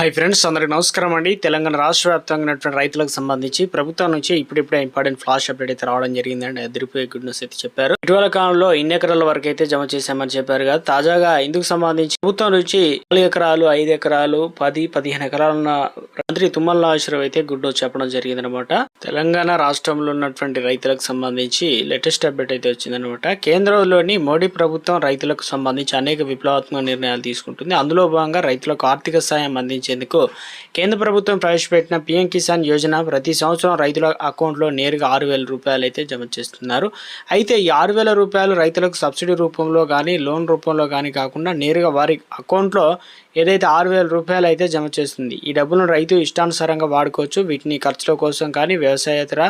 Hi friends అందరికి నమస్కారం అండి. తెలంగాణ రాష్ట్ర వ్యాప్తంగా ఉన్నటువంటి రైతులకు సంబంధించి ప్రభుత్వం నుంచి ఇప్పుడిప్పుడే ఇంపార్టెంట్ ఫ్లాష్ అప్డేట్ అయితే రావడం జరిగిందండి అదిరిపోయే గుడ్ న్యూస్ అయితే చెప్పారు. ఇటీవల కాలంలో ఇన్ని ఎకరాల వరకు అయితే జమ చేశామని చెప్పారు కదా. తాజాగా ఇందుకు సంబంధించి ప్రభుత్వం నుంచి నాలుగు ఎకరాలు ఐదు ఎకరాలు పది పదిహేను ఎకరాలు ఉన్న మంత్రి తుమ్మల నాగేశ్వరరావు అయితే గుడ్ న్యూస్ చెప్పడం జరిగిందనమాట తెలంగాణ రాష్ట్రంలో ఉన్నటువంటి రైతులకు సంబంధించి లేటెస్ట్ అప్డేట్ అయితే వచ్చిందనమాట కేంద్రంలోని మోడీ ప్రభుత్వం రైతులకు సంబంధించి అనేక విప్లవాత్మక నిర్ణయాలు తీసుకుంటుంది. అందులో భాగంగా రైతులకు ఆర్థిక సాయం అందించి అందించేందుకు కేంద్ర ప్రభుత్వం ప్రవేశపెట్టిన పీఎం కిసాన్ యోజన ప్రతి సంవత్సరం రైతుల అకౌంట్లో నేరుగా ఆరు వేల రూపాయలు అయితే జమ చేస్తున్నారు. అయితే ఈ ఆరు వేల రూపాయలు రైతులకు సబ్సిడీ రూపంలో కానీ లోన్ రూపంలో కానీ కాకుండా నేరుగా వారి అకౌంట్లో ఏదైతే ఆరు వేల రూపాయలు అయితే జమ చేస్తుంది. ఈ డబ్బులను రైతు ఇష్టానుసారంగా వాడుకోవచ్చు. వీటిని ఖర్చుల కోసం కానీ వ్యవసాయేతర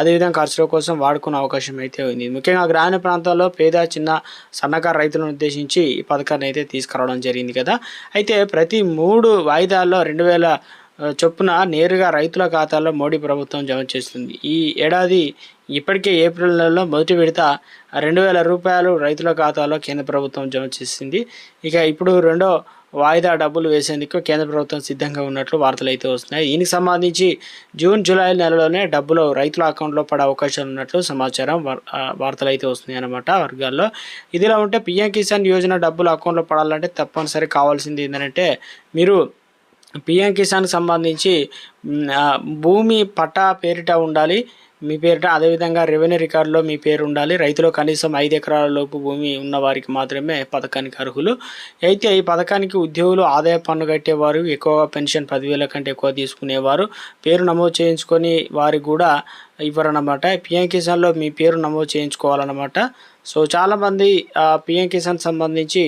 అదేవిధంగా ఖర్చుల కోసం వాడుకునే అవకాశం అయితే ఉంది. ముఖ్యంగా గ్రామీణ ప్రాంతాల్లో పేద చిన్న సన్నకారు రైతులను ఉద్దేశించి ఈ పథకాన్ని అయితే తీసుకురావడం జరిగింది కదా. అయితే ప్రతి మూడు వాయిదాల్లో రెండు వేల చొప్పున నేరుగా రైతుల ఖాతాల్లో మోడీ ప్రభుత్వం జమ చేస్తుంది. ఈ ఏడాది ఇప్పటికే ఏప్రిల్ నెలలో మొదటి విడత రెండు వేల రూపాయలు రైతుల ఖాతాలో కేంద్ర ప్రభుత్వం జమ చేసింది. ఇక ఇప్పుడు రెండో వాయిదా డబ్బులు వేసేందుకు కేంద్ర ప్రభుత్వం సిద్ధంగా ఉన్నట్లు వార్తలు అయితే వస్తున్నాయి. దీనికి సంబంధించి జూన్ జూలై నెలలోనే డబ్బులు రైతుల అకౌంట్లో పడే అవకాశాలు ఉన్నట్లు సమాచారం వార్- వార్తలు అయితే వస్తున్నాయి అన్నమాట వర్గాల్లో. ఇదిలా ఉంటే పిఎం కిసాన్ యోజన డబ్బులు అకౌంట్లో పడాలంటే తప్పనిసరి కావాల్సింది ఏంటంటే మీరు పిఎం కిసాన్కి సంబంధించి భూమి పట్టా పేరిట ఉండాలి. మీ పేరిట అదేవిధంగా రెవెన్యూ రికార్డులో మీ పేరు ఉండాలి. రైతులు కనీసం ఐదు ఎకరాల లోపు భూమి ఉన్న వారికి మాత్రమే పథకానికి అర్హులు. అయితే ఈ పథకానికి ఉద్యోగులు ఆదాయ పన్ను కట్టేవారు ఎక్కువగా పెన్షన్ పదివేల కంటే ఎక్కువ తీసుకునేవారు. పేరు నమోదు చేయించుకొని వారికి కూడా ఇవ్వరన్నమాట. పిఎం కిసాన్లో మీ పేరు నమోదు చేయించుకోవాలన్నమాట. సో చాలామంది పిఎం కిసాన్ సంబంధించి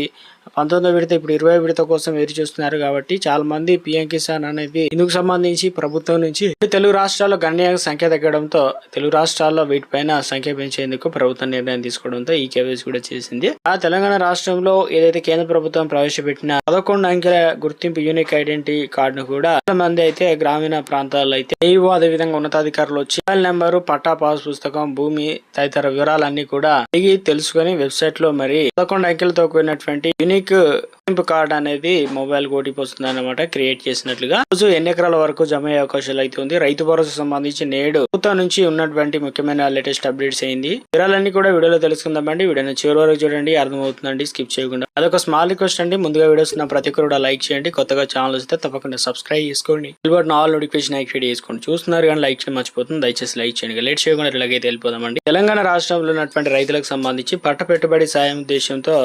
పంతొమ్మిదో విడత ఇప్పుడు ఇరవై విడత కోసం ఎదురు చూస్తున్నారు కాబట్టి చాలా మంది పిఎం కిసాన్ అనేది ఇందుకు సంబంధించి ప్రభుత్వం నుంచి తెలుగు రాష్ట్రాల్లో గణనీయంగా సంఖ్య తగ్గడంతో తెలుగు రాష్ట్రాల్లో వీటిపైన సంఖ్య పెంచేందుకు ప్రభుత్వం నిర్ణయం తీసుకోవడంతో ఈ కేవైసీ కూడా చేసింది. ఆ తెలంగాణ రాష్ట్రంలో ఏదైతే కేంద్ర ప్రభుత్వం ప్రవేశపెట్టిన పదకొండు అంకెల గుర్తింపు యూనిక్ ఐడెంటిటీ కార్డును కూడా చాలా మంది అయితే గ్రామీణ ప్రాంతాల్లో అయితే ఏవో అదే విధంగా ఉన్నతాధికారులు వచ్చి మొబైల్ నెంబరు పట్టా పాస్ పుస్తకం భూమి తదితర వివరాలన్నీ కూడా అడిగి తెలుసుకొని వెబ్సైట్లో మరి పదకొండు అంకెలతో కూడినటువంటి యూనిక్ గుర్తింపు కార్డ్ అనేది మొబైల్ ఓటీపీ వస్తుంది అనమాట క్రియేట్ చేసినట్లుగా. రోజు ఎన్ని ఎకరాల వరకు జమ అయ్యే అవకాశాలు అయితే ఉంది? రైతు భరోసా సంబంధించి నేడు ప్రభుత్వం నుంచి ఉన్నటువంటి ముఖ్యమైన లేటెస్ట్ అప్డేట్స్ అయింది వివరాలన్నీ కూడా వీడియోలో తెలుసుకుందామండి వీడియోని చివరి వరకు చూడండి. అర్థమవుతుందండి స్కిప్ చేయకుండా. అదొక స్మాల్ రిక్వెస్ట్ అండి. ముందుగా వీడియోస్ ఉన్న ప్రతి ఒక్కరు కూడా లైక్ చేయండి. కొత్తగా ఛానల్ వస్తే తప్పకుండా సబ్స్క్రైబ్ చేసుకోండి. బట్ ఆల్ నోటిఫికేషన్ యాక్టివేట్ చేసుకోండి. చూస్తున్నారు కానీ లైక్ చేయడం మర్చిపోతుంది. దయచేసి లైక్ చేయండి. లేట్ చేయకుండా ఇలాగైతే వెళ్ళిపోదామండి తెలంగాణ రాష్ట్రంలో ఉన్నటువంటి రైతులకు సంబంధించి పట్ట పెట్టుబడి సాయం ఉద్దేశంతో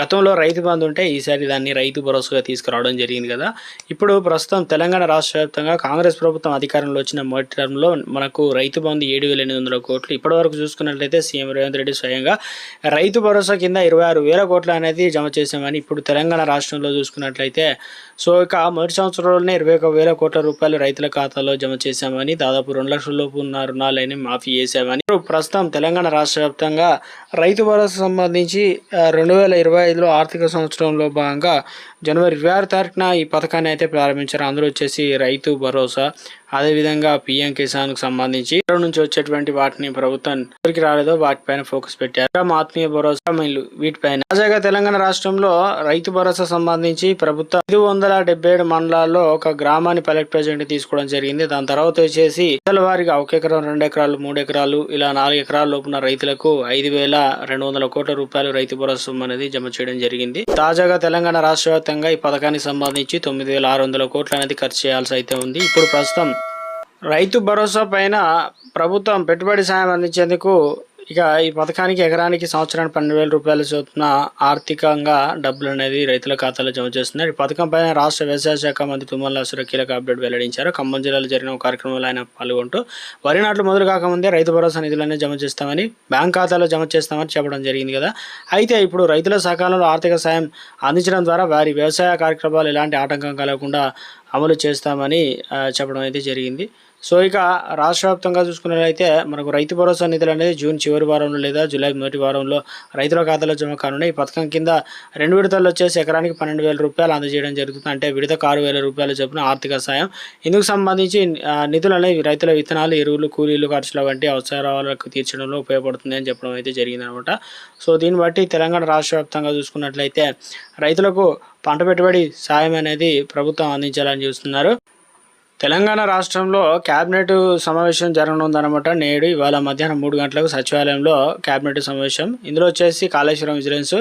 గతంలో రైతు బంధు ఉంటే ఈసారి దాన్ని రైతు భరోసాగా తీసుకురావడం జరిగింది కదా. ఇప్పుడు ప్రస్తుతం తెలంగాణ రాష్ట్ర వ్యాప్తంగా కాంగ్రెస్ ప్రభుత్వం అధికారంలో వచ్చిన మొదటి టర్మ్లో మనకు రైతు బంధు ఏడు వేల ఎనిమిది వందల కోట్లు. ఇప్పటి వరకు చూసుకున్నట్లయితే సీఎం రేవంత్ రెడ్డి స్వయంగా రైతు భరోసా కింద ఇరవై ఆరు వేల కోట్లు అనేది జమ చేశామని ఇప్పుడు తెలంగాణ రాష్ట్రంలో చూసుకున్నట్లయితే. సో ఇక మొదటి సంవత్సరంలోనే ఇరవై ఒక వేల కోట్ల రూపాయలు రైతుల ఖాతాలో జమ చేశామని దాదాపు రెండు లక్షల లోపు ఉన్న రుణాలని మాఫీ చేశామని. ఇప్పుడు ప్రస్తుతం తెలంగాణ రాష్ట్ర వ్యాప్తంగా రైతు భరోసా సంబంధించి రెండు వేల ఇరవై ఐదులో ఆర్థిక సంవత్సరంలో భాగంగా జనవరి ఇరవై ఆరు తారీఖున ఈ పథకాన్ని అయితే ప్రారంభించారు. అందులో వచ్చేసి రైతు భరోసా అదేవిధంగా పిఎం కిసాన్కు సంబంధించి ఇతర నుంచి వచ్చేటువంటి వాటిని ప్రభుత్వం ఎవరికి రాలేదో వాటిపైన ఫోకస్ పెట్టారు. ఆత్మీయ భరోసా మిల్లు వీటిపైన. తాజాగా తెలంగాణ రాష్ట్రంలో రైతు భరోసా సంబంధించి ప్రభుత్వం ఐదు వందల డెబ్బై ఏడు మండలాల్లో ఒక గ్రామాన్ని పైలట్ ప్రాజెక్ట్ తీసుకోవడం జరిగింది. దాని తర్వాత వచ్చేసి ప్రజల వారిగా ఒక ఎకరం రెండు ఎకరాలు మూడు ఎకరాలు ఇలా నాలుగు ఎకరాల లోపున రైతులకు ఐదు వేల రెండు వందల కోట్ల రూపాయలు రైతు భరోసా అనేది జమ చేయడం జరిగింది. తాజాగా తెలంగాణ రాష్ట్ర వ్యాప్తంగా ఈ పథకానికి సంబంధించి తొమ్మిది వేల ఆరు వందల కోట్లు అనేది ఖర్చు చేయాల్సి అయితే ఉంది. ఇప్పుడు ప్రస్తుతం రైతు భరోసా పైన ప్రభుత్వం పెట్టుబడి సాయం అందించేందుకు ఇక ఈ పథకానికి ఎకరానికి సంవత్సరానికి పన్నెండు వేల రూపాయల చొప్పున ఆర్థికంగా డబ్బులు అనేది రైతుల ఖాతాలో జమ చేస్తున్నారు. ఈ పథకం పైన రాష్ట్ర వ్యవసాయ శాఖ మంత్రి తుమ్మల నాగేశ్వరరావు కీలక అప్డేట్ వెల్లడించారు. ఖమ్మం జిల్లాలో జరిగిన కార్యక్రమంలో ఆయన పాల్గొంటూ వరి నాట్లు మొదలు కాకముందే రైతు భరోసా నిధులన్నీ జమ చేస్తామని బ్యాంక్ ఖాతాలో జమ చేస్తామని చెప్పడం జరిగింది కదా. అయితే ఇప్పుడు రైతుల సకాలంలో ఆర్థిక సాయం అందించడం ద్వారా వారి వ్యవసాయ కార్యక్రమాలు ఎలాంటి ఆటంకం కలగకుండా అమలు చేస్తామని చెప్పడం అయితే జరిగింది. సో ఇక రాష్ట్ర వ్యాప్తంగా చూసుకున్నట్లయితే మనకు రైతు భరోసా నిధులు అనేది జూన్ చివరి వారంలో లేదా జూలై మొదటి వారంలో రైతుల ఖాతాలో జమ కానున్నాయి. ఈ పథకం కింద రెండు విడతల్లో వచ్చేసి ఎకరానికి పన్నెండు వేల రూపాయలు అందజేయడం జరుగుతుంది. అంటే విడతకు ఆరు వేల రూపాయలు చొప్పున ఆర్థిక సాయం. ఇందుకు సంబంధించి నిధులు అనేవి రైతుల విత్తనాలు ఎరువులు కూలీలు ఖర్చుల వంటి అవసరాలకు తీర్చడంలో ఉపయోగపడుతుంది అని చెప్పడం అయితే జరిగిందనమాట. సో దీన్ని బట్టి తెలంగాణ రాష్ట్ర వ్యాప్తంగా చూసుకున్నట్లయితే రైతులకు పంట పెట్టుబడి సాయం అనేది ప్రభుత్వం అందించాలని చూస్తున్నారు. తెలంగాణ రాష్ట్రంలో కేబినెట్ సమావేశం జరగనుందన్నమాట. నేడు ఇవాళ మధ్యాహ్నం మూడు గంటలకు సచివాలయంలో కేబినెట్ సమావేశం. ఇందులో వచ్చేసి కాళేశ్వరం విజిలెన్స్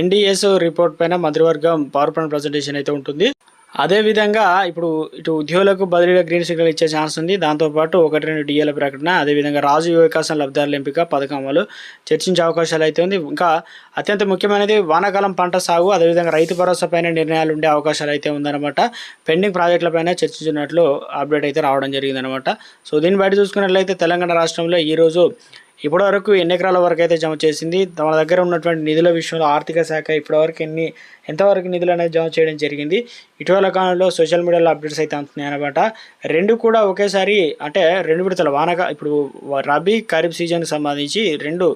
ఎన్డీఎస్ రిపోర్ట్ పైన మంత్రివర్గం పవర్ పాయింట్ ప్రజెంటేషన్ అయితే ఉంటుంది. అదేవిధంగా ఇప్పుడు ఇటు ఉద్యోగులకు బదిలీలో గ్రీన్ సిగ్నల్ ఇచ్చే ఛాన్స్ ఉంది. దాంతోపాటు ఒకటి రెండు డిఎల ప్రకటన అదేవిధంగా రాజు యువ వికాసం లబ్ధిదారుల ఎంపిక పథకం అమలు చర్చించే అవకాశాలు అయితే ఉంది. ఇంకా అత్యంత ముఖ్యమైనది వానాకాలం పంట సాగు అదేవిధంగా రైతు భరోసా పైన నిర్ణయాలు ఉండే అవకాశాలు అయితే ఉందన్నమాట. పెండింగ్ ప్రాజెక్టులపైన చర్చించినట్లు అప్డేట్ అయితే రావడం జరిగిందనమాట సో దీన్ని బయట చూసుకున్నట్లయితే తెలంగాణ రాష్ట్రంలో ఈరోజు ఇప్పటివరకు ఎన్ని ఎకరాల వరకు అయితే జమ చేసింది? తమ దగ్గర ఉన్నటువంటి నిధుల విషయంలో ఆర్థిక శాఖ ఇప్పటివరకు ఎన్ని ఎంతవరకు నిధులు అనేది జమ చేయడం జరిగింది. ఇటీవల కాలంలో సోషల్ మీడియాలో అప్డేట్స్ అయితే అందుతున్నాయి అనమాట రెండు కూడా ఒకేసారి అంటే రెండు విడతల వానక ఇప్పుడు రబీ ఖరీఫ్ సీజన్కి సంబంధించి రెండు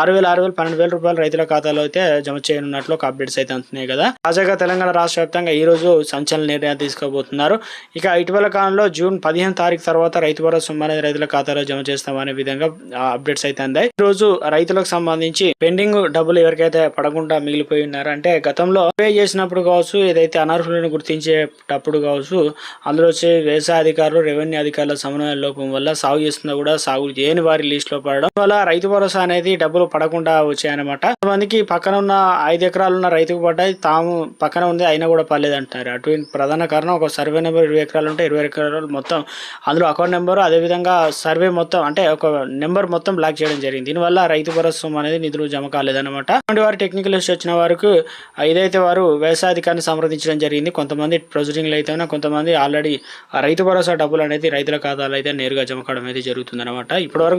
ఆరు వేల ఆరు వేల పన్నెండు వేల రూపాయలు రైతుల ఖాతాలో అయితే జమ చేయనున్నట్లు ఒక అప్డేట్స్ అయితే అందుతున్నాయి కదా. తాజాగా తెలంగాణ రాష్ట్ర వ్యాప్తంగా ఈ రోజు సంచలన నిర్ణయం తీసుకోబోతున్నారు. ఇక ఇటీవల కాలంలో జూన్ పదిహేను తారీఖు తర్వాత రైతు భరోసా సొమ్ము అనేది రైతుల ఖాతాలో జమ చేస్తామనే విధంగా అప్డేట్స్ అయితే అందాయి. ఈ రోజు రైతులకు సంబంధించి పెండింగ్ డబ్బులు ఎవరికైతే పడకుండా మిగిలిపోయి ఉన్నారో అంటే గతంలో పే చేసినప్పుడు కావచ్చు ఏదైతే అనర్హులను గుర్తించేటప్పుడు కావచ్చు అందులో వచ్చే వ్యవసాయ అధికారులు రెవెన్యూ అధికారుల సమన్వయ లోపం వల్ల సాగు చేస్తున్నా కూడా సాగు చేయని వారి లిస్ట్లో పడడం వల్ల రైతు భరోసా అనేది డబ్బులు పడకుండా వచ్చాయన్నమాట. కొంతమందికి పక్కన ఉన్న ఐదు ఎకరాలు ఉన్న రైతుకు పడ్డాయి తాము పక్కన ఉంది అయినా కూడా పర్లేదు అటువంటి ప్రధాన కారణం ఒక సర్వే నెంబర్ ఇరవై ఎకరాలు ఉంటే ఇరవై ఎకరాలు మొత్తం అందులో అకౌంట్ నెంబర్ అదేవిధంగా సర్వే మొత్తం అంటే ఒక నెంబర్ మొత్తం బ్లాక్ చేయడం జరిగింది. దీనివల్ల రైతు భరోసా అనేది నిధులు జమ కాలేదన్నమాట. అటువంటి వారు టెక్నికల్ ఇష్యూ వచ్చిన వారికి ఏదైతే వారు వ్యవసాయాధికారిని సంప్రదించడం జరిగింది. కొంతమంది ప్రొసీడింగ్లు అయితే కొంతమంది ఆల్రెడీ రైతు భరోసా డబ్బులు అనేది రైతుల ఖాతాలు అయితే నేరుగా జమ కావడం అయితే జరుగుతుంది అనమాట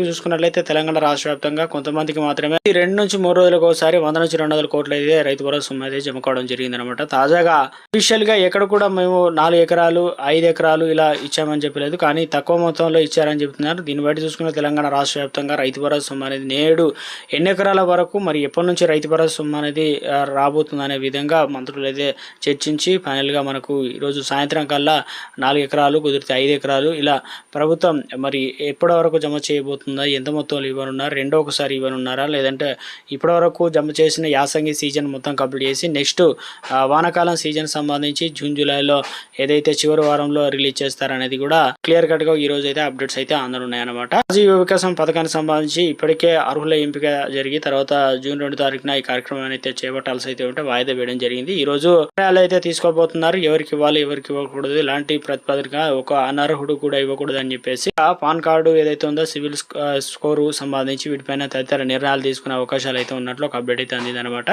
చూసుకున్నట్లయితే తెలంగాణ రాష్ట్ర వ్యాప్తంగా కొంతమందికి మాత్రమే ఈ రెండు నుంచి మూడు రోజులకు ఒకసారి వంద నుంచి రెండు వందల కోట్లు అయితే రైతు భరోసా సొమ్ము అయితే జమ కావడం జరిగింది అనమాట తాజాగా అఫీషియల్గా ఎక్కడ కూడా మేము నాలుగు ఎకరాలు ఐదు ఎకరాలు ఇలా ఇచ్చామని చెప్పలేదు. కానీ తక్కువ మొత్తంలో ఇచ్చారని చెప్తున్నారు. దీన్ని బట్టి చూసుకున్న తెలంగాణ రాష్ట్ర వ్యాప్తంగా రైతు భరోసా సొమ్ము అనేది నేడు ఎన్ని ఎకరాల వరకు మరి ఎప్పటి నుంచి రైతు భరోసా సొమ్ము అనేది రాబోతుంది అనే విధంగా మంత్రులు అయితే చర్చించి ఫైనల్గా మనకు ఈరోజు సాయంత్రం కల్లా నాలుగు ఎకరాలు కుదిరితే ఐదు ఎకరాలు ఇలా ప్రభుత్వం మరి ఎప్పటి వరకు జమ చేయబోతుందా ఎంత మొత్తంలో ఇవ్వనున్నారు రెండో ఒకసారి ఇవ్వనున్నారా లేదంటే ఇప్పటి వరకు జమ చేసిన యాసంగి సీజన్ మొత్తం కంప్లీట్ చేసి నెక్స్ట్ వానాకాలం సీజన్ సంబంధించి జూన్ జూలైలో ఏదైతే చివరి వారంలో రిలీజ్ చేస్తారనేది కూడా క్లియర్ కట్గా ఈ రోజు అయితే అప్డేట్స్ అయితే అందనున్నాయన్నమాట అనమాట వికాసం పథకానికి సంబంధించి ఇప్పటికే అర్హుల ఎంపిక జరిగి తర్వాత జూన్ రెండు తారీఖున ఈ కార్యక్రమాన్ని అయితే చేపట్టాల్సి అయితే ఉంటే వాయిదా వేయడం జరిగింది. ఈ రోజు నిర్ణయాలు అయితే తీసుకోబోతున్నారు. ఎవరికి ఇవ్వాలి ఎవరికి ఇవ్వకూడదు. ఇలాంటి ప్రతిపాదన ఒక అనర్హుడు కూడా ఇవ్వకూడదు అని చెప్పేసి ఆ పాన్ కార్డు ఏదైతే ఉందో సివిల్ స్కోరు సంబంధించి వీటిపైన తదితర నిర్ణయాలు తీసుకునే అవకాశాలు అయితే ఉన్నట్లు ఒక అప్డేట్ అయితే అందింది అనమాట